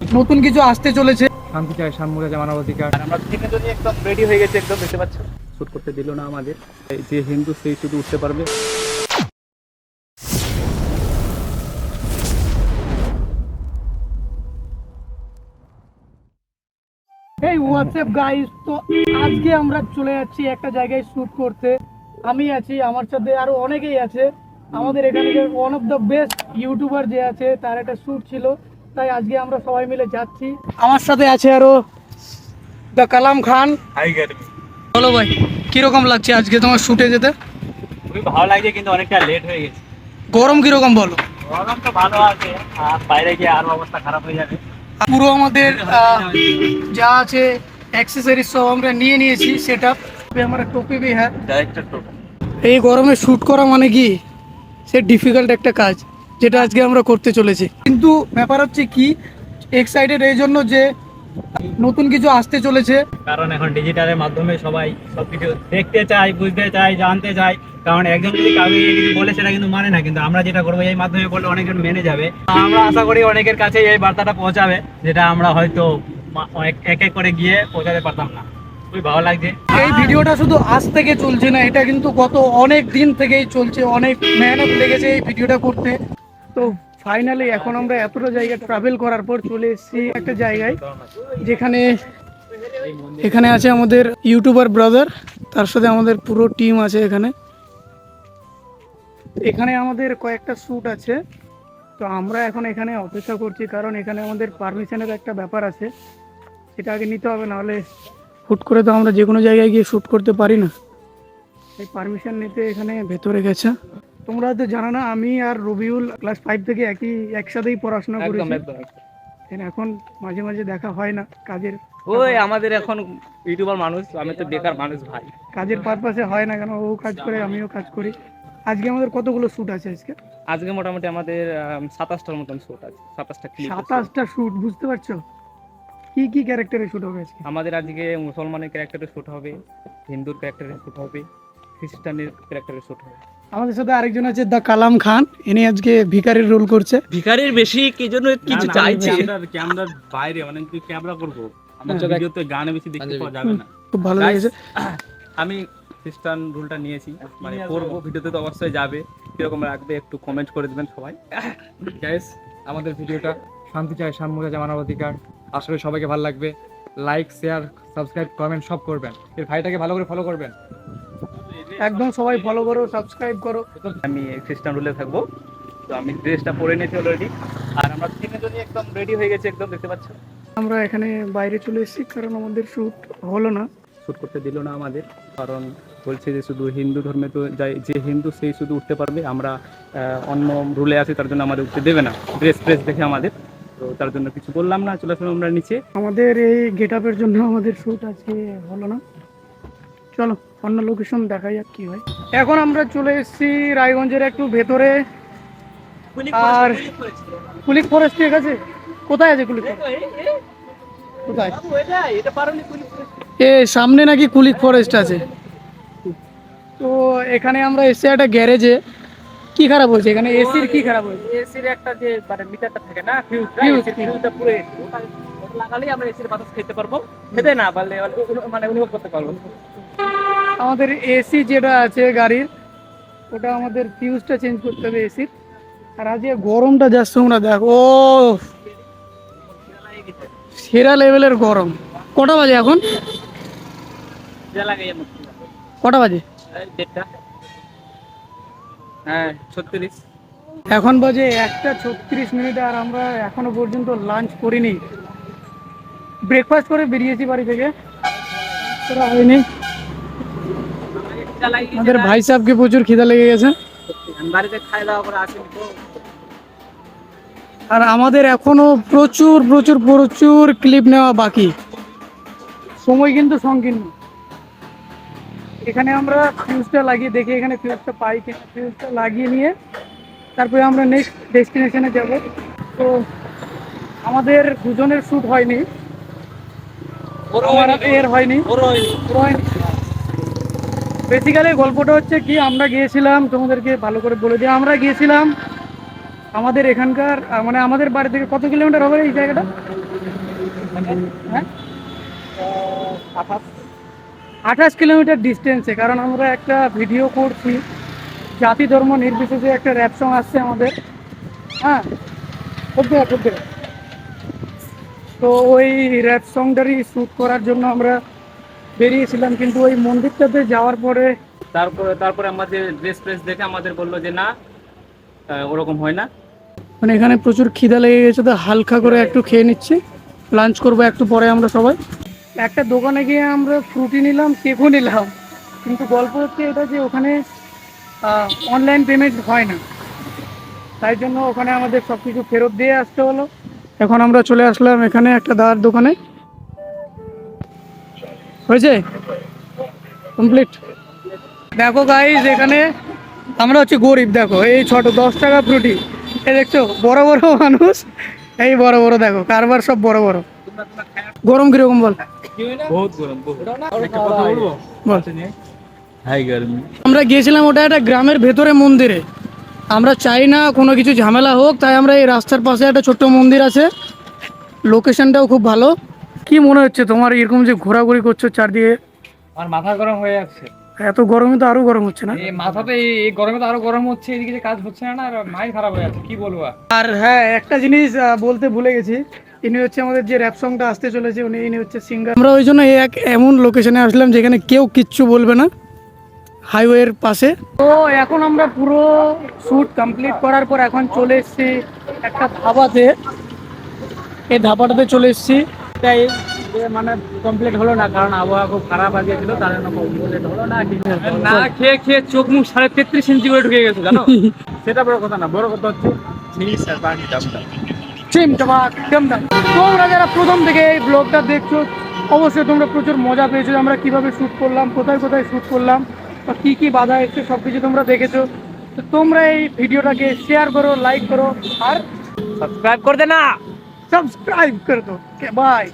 নতুন কিছু আসতে চলেছে। শান্তি চাই সাম্য চাই মানবাধিকার। আর আমরা তিনজনই একদম রেডি হয়ে গেছি একদম দেখতে পাচ্ছ? শুট করতে দিল না আমাদের। যে হিন্দু সেই শুধু উঠতে পারবে। এই হোয়াটসঅ্যাপ গাইস তো আজকে আমরা চলে যাচ্ছি একটা জায়গায় শুট করতে। আমি আছি আমার সাথে আরও অনেকেই আছে। আমাদের এখানে one of the best YouTuber যে আছে তার একটা শুট ছিল। তাই আজকে আমরা সবাই মিলে যাচ্ছি। আমার সাথে আছে আরও দ্য কালাম খান। বলো ভাই কীরকম লাগছে আজকে তোমার শুটে যেতে? খুবই ভালো লাগছে কিন্তু অনেকটা লেট হয়ে গেছে। গরম কীরকম বলো? গরম তো ভালো আছে আর বাইরে গিয়ে আরও অবস্থা খারাপ হয়ে যাবে। পুরো আমাদের যা আছে অ্যাক্সেসরিজ সব আমরা নিয়ে নিয়েছি সেট আমার টুপি ভি হ্যাঁ ডাইরেক্টর এই গরমে শ্যুট করা মানে কি? সে ডিফিকাল্ট একটা কাজ। যেটা আজকে আমরা করতে চলেছি। কিন্তু ব্যাপার হচ্ছে কি এক্সাইটেড এই জন্য যে নতুন কিছু আসতে চলেছে। কারণ এখন ডিজিটালের মাধ্যমে সবাই সবকিছু দেখতে চায় বুঝতে চায় জানতে চায়। কারণ একজন যদি কাউকে কিছু বলে সেটা কিন্তু মানে না। কিন্তু আমরা যেটা করব এই মাধ্যমে বললে অনেকজন মেনে যাবে। আমরা আশা করি অনেকের কাছে এই বার্তাটা পৌঁছাবে যেটা আমরা হয়তো এক এক করে গিয়ে পৌঁছাতে পারতাম না। খুবই ভালো লাগছে। এই ভিডিওটা শুধু আজ থেকে চলছে না এটা কিন্তু গত অনেক দিন থেকেই চলছে। অনেক মেহনত লেগেছে এই ভিডিওটা করতে। তো ফাইনালি এখন আমরা এতটা জায়গা ট্রাভেল করার পর চলে এসেছি একটা জায়গায়, যেখানে এখানে আছে আমাদের ইউটিউবার ব্রাদার তার সাথে আমাদের পুরো টিম আছে এখানে। এখানে আমাদের কয়েকটা শ্যুট আছে। তো আমরা এখন এখানে অপেক্ষা করছি, কারণ এখানে আমাদের পারমিশনের একটা ব্যাপার আছে। সেটা আগে নিতে হবে, নাহলে হুট করে তো আমরা যে কোনো জায়গায় গিয়ে শ্যুট করতে পারি না। এই পারমিশন নিতে এখানে ভেতরে গেছে। তোমরা তো জানো না আমি আর রবিউল ক্লাস ফাইভ থেকে একই একসাথেই পড়াশোনা করেছি। এখন মাঝে মাঝে দেখা হয় না কাজের ওই আমাদের এখন ইউটিউবার মানুষ আমি তো বেকার মানুষ ভাই। কাজের পারপাসে হয় না কেন ও কাজ করে আমিও কাজ করি। আজকে আমাদের কতগুলো শ্যুট আছে আজকে? আজকে মোটামুটি আমাদের সাতাশটার মতন শুট আছে সাতাশটা সাতাশটা শ্যুট বুঝতে পারছ? কি কি ক্যারেক্টারে শ্যুট হবে আজকে? আমাদের আজকে মুসলমানের ক্যারেক্টারে শুট হবে হিন্দুর ক্যারেক্টারে শুট হবে খ্রিস্টানের ক্যারেক্টারে শুট হবে। আমাদের সাথে আরেকজন আছে দা কালাম খান। ইনি আজকে ভিকারির রোল করছে। ভিখারির বেশি কি জন্য কিছু চাইছে? ক্যামেরার বাইরে মানে ক্যামেরা করব। আমার হ্যাঁ। ভিডিওতে গানে বেশি দেখতে পাওয়া যাবে না। খুব ভালো লেগেছে। আমি খ্রিস্টান রুলটা নিয়েছি। মানে করব ভিডিওতে তো অবশ্যই যাবে। কীরকম রাখবে একটু কমেন্ট করে দেবেন সবাই। গ্যাস আমাদের ভিডিওটা শান্তি চাই সাম্য চাই মানবাধিকার আশা করি সবাইকে ভালো লাগবে। লাইক শেয়ার সাবস্ক্রাইব কমেন্ট সব করবেন। এর ভাইটাকে ভালো করে ফলো করবেন। একদম সবাই ফলো করো সাবস্ক্রাইব করো। আমি খ্রিস্টান রুলে থাকব। তো আমি ড্রেসটা পরে নিয়েছি অলরেডি আর আমরা তিনজনই একদম রেডি হয়ে গেছে একদম দেখতে পাচ্ছ। আমরা এখানে বাইরে চলে এসেছি কারণ আমাদের শ্যুট হলো না। শুট করতে দিল না আমাদের কারণ বলছে যে শুধু হিন্দু ধর্মে তো যাই যে হিন্দু সেই শুধু উঠতে পারবে। আমরা অন্য রুলে আছি তার জন্য আমাদের উঠতে দেবে না। ড্রেস ট্রেস দেখে আমাদের। তো তার জন্য কিছু বললাম না চলে আসলাম আমরা নিচে। আমাদের এই গেট আপের জন্য আমাদের শ্যুট আজকে হলো না। চলো। অন্য লোকেশন দেখা যাক কি হয়। এখন আমরা চলে এসেছি রায়গঞ্জের একটু ভেতরে। আর কুলিক ফরেস্ট ঠিক আছে? কোথায় আছে কুলিক ফরেস্ট কোথায়? এ সামনে নাকি কুলিক ফরেস্ট আছে। তো এখানে আমরা এসে একটা গ্যারেজে কি খারাপ হয়েছে? এখানে এসির কি খারাপ হয়েছে? এসির একটা যে মানে মিটারটা থাকে না ফিউজ ফিউজটা পুরো লাগালেই আমরা এসির বাতাস খেতে পারব। খেতে না পারলে মানে অনুভব করতে পারব আমাদের এসি যেটা আছে গাড়ির, ওটা আমাদের ফিউজটা চেঞ্জ করতে হবে এসির। আর আজকে গরমটা যাচ্ছে তোমরা দেখো, ও, সেরা লেভেলের গরম। কটা বাজে এখন? কটা বাজে? হ্যাঁ ছত্রিশ এখন বাজে একটা ছত্রিশ মিনিট আর আমরা এখনও পর্যন্ত লাঞ্চ করিনি। ব্রেকফাস্ট করে বেরিয়েছি বাড়ি থেকে। হয়নি? আমাদের ভাই সাহেবকে প্রচুর খিদা লেগে গেছে। বাড়িতে খাই দাওয়া করে আসেনি তো আর আমাদের এখনও প্রচুর প্রচুর প্রচুর ক্লিপ নেওয়া বাকি। সময় কিন্তু সংকীর্ণ এখানে আমরা ফিউজটা লাগিয়ে দেখি এখানে ফিউজটা পাই কিনা। ফিউজটা লাগিয়ে নিয়ে তারপরে আমরা নেক্সট ডেস্টিনেশনে যাব। তো আমাদের দুজনের শ্যুট হয়নি। এর হয়নি। বেসিক্যালি গল্পটা হচ্ছে কি, আমরা গিয়েছিলাম, তোমাদেরকে ভালো করে বলে দিই, আমরা গিয়েছিলাম আমাদের এখানকার মানে আমাদের বাড়ি থেকে কত কিলোমিটার হবে এই জায়গাটা? হ্যাঁ? আঠাশ। কিলোমিটার ডিস্টেন্সে কারণ আমরা একটা ভিডিও করছি, জাতি ধর্ম নির্বিশেষে একটা র্যাপ সং আসছে আমাদের। হ্যাঁ? করতে হবে। তো ওই র্যাপ সংটারই শ্যুট করার জন্য আমরা বেরিয়েছিলাম কিন্তু ওই মন্দিরটাতে যাওয়ার পরে তারপরে তারপরে আমাদের ড্রেস ফ্রেস দেখে আমাদের বলল যে না ওরকম হয় না। মানে এখানে প্রচুর খিদা লেগে গেছে তো হালকা করে একটু খেয়ে নিচ্ছি। লাঞ্চ করব একটু পরে আমরা সবাই। একটা দোকানে গিয়ে আমরা ফ্রুটি নিলাম কেকও নিলাম। কিন্তু গল্প হচ্ছে এটা যে ওখানে অনলাইন পেমেন্ট হয় না। তাই জন্য ওখানে আমাদের সব কিছু ফেরত দিয়ে আসতে হলো। এখন আমরা চলে আসলাম এখানে একটা দাদার দোকানে। হয়েছে? কমপ্লিট দেখো গাইজ এখানে আমরা হচ্ছে গরিব দেখো। এই ছোট দশ টাকা ফ্রুটি এই দেখছ বড় বড় মানুষ। এই বড় বড় দেখো কারবার সব বড় বড়। গরম কীরকম বল? আমরা গিয়েছিলাম ওটা একটা গ্রামের ভেতরে মন্দিরে। আমরা চাই না কোনো কিছু ঝামেলা হোক তাই আমরা এই রাস্তার পাশে একটা ছোট্ট মন্দির আছে। লোকেশনটাও খুব ভালো। কি মনে হচ্ছে তোমার এরকম যে ঘোরাঘুরি করছ চারদিকে? আর মাথা গরম হয়ে যাচ্ছে। এত গরমে তো আরও গরম হচ্ছে না? এই মাথাতে এই এই গরমে তো আরও গরম হচ্ছে এদিকে যে কাজ হচ্ছে না না আর মাইন্ড খারাপ হয়ে যাচ্ছে কি বলব আর? হ্যাঁ একটা জিনিস বলতে ভুলে গেছি। ইনি হচ্ছে আমাদের যে র্যাপ সংটা আসতে চলেছে উনি ইনি হচ্ছে সিঙ্গার আমরা ওই জন্য এই এক এমন লোকেশনে আসলাম যেখানে কেউ কিচ্ছু বলবে না। হাইওয়ের পাশে। তো এখন আমরা পুরো শ্যুট কমপ্লিট করার পর এখন চলে এসেছি একটা ধাবাতে। এই ধাবাটাতে চলে এসেছি। মানে কমপ্লিট হলো না কারণ আবহাওয়া খুব খারাপ আগে ছিল তার জন্য কমপ্লিট হলো না না খেয়ে খেয়ে চোখ মুখ সাড়ে তেত্রিশ ইঞ্চি করে ঢুকে গেছে জানো? সেটা বড় কথা না বড় কথা হচ্ছে আর পানি দামটা। তোমরা যারা প্রথম থেকে এই ব্লগটা দেখছ অবশ্যই তোমরা প্রচুর মজা পেয়েছ আমরা কীভাবে শ্যুট করলাম কোথায় কোথায় শ্যুট করলাম বা কী কী বাধা এসছে সব কিছু তোমরা দেখেছ। তো তোমরা এই ভিডিওটাকে শেয়ার করো লাইক করো আর সাবস্ক্রাইব করে দে না সাবস্ক্রাইব করে দো বাই